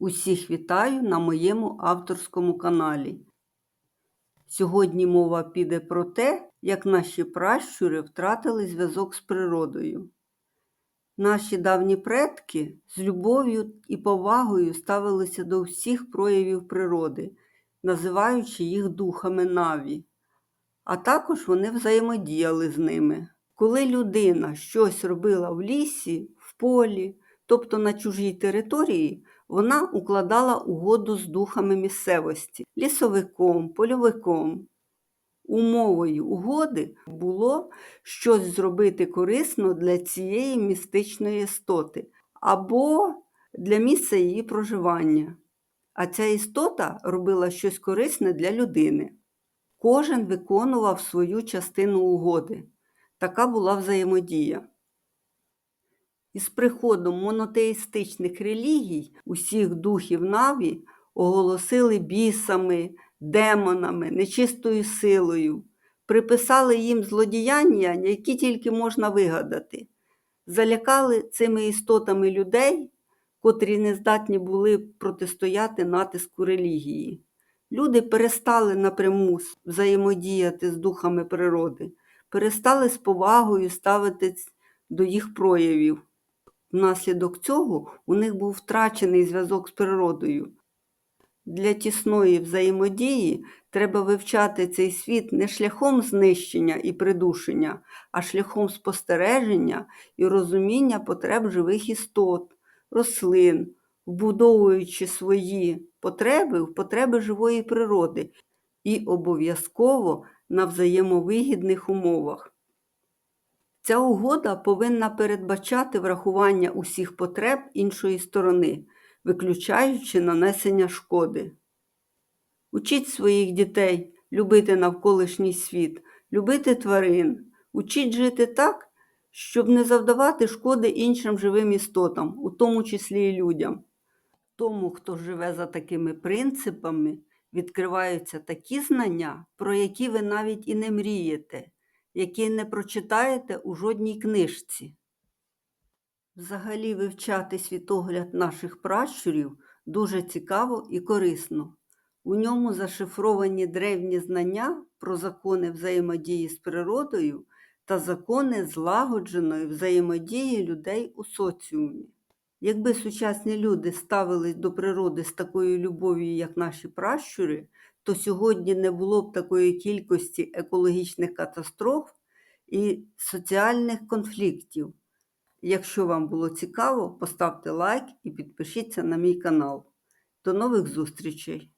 Усіх вітаю на моєму авторському каналі. Сьогодні мова піде про те, як наші пращури втратили зв'язок з природою. Наші давні предки з любов'ю і повагою ставилися до всіх проявів природи, називаючи їх духами наві, а також вони взаємодіяли з ними. Коли людина щось робила в лісі, в полі, тобто на чужій території, вона укладала угоду з духами місцевості, лісовиком, польовиком. Умовою угоди було щось зробити корисно для цієї містичної істоти або для місця її проживання. А ця істота робила щось корисне для людини. Кожен виконував свою частину угоди. Така була взаємодія. Із приходом монотеїстичних релігій усіх духів Наві оголосили бісами, демонами, нечистою силою, приписали їм злодіяння, які тільки можна вигадати, залякали цими істотами людей, котрі не здатні були протистояти натиску релігії. Люди перестали напряму взаємодіяти з духами природи, перестали з повагою ставитись до їх проявів. Внаслідок цього у них був втрачений зв'язок з природою. Для тісної взаємодії треба вивчати цей світ не шляхом знищення і придушення, а шляхом спостереження і розуміння потреб живих істот, рослин, вбудовуючи свої потреби в потреби живої природи і обов'язково на взаємовигідних умовах. Ця угода повинна передбачати врахування усіх потреб іншої сторони, виключаючи нанесення шкоди. Учіть своїх дітей любити навколишній світ, любити тварин, учіть жити так, щоб не завдавати шкоди іншим живим істотам, у тому числі і людям. Тому, хто живе за такими принципами, відкриваються такі знання, про які ви навіть і не мрієте які не прочитаєте у жодній книжці. Взагалі вивчати світогляд наших пращурів дуже цікаво і корисно. У ньому зашифровані древні знання про закони взаємодії з природою та закони злагодженої взаємодії людей у соціумі. Якби сучасні люди ставились до природи з такою любов'ю, як наші пращури, то сьогодні не було б такої кількості екологічних катастроф і соціальних конфліктів. Якщо вам було цікаво, поставте лайк і підпишіться на мій канал. До нових зустрічей!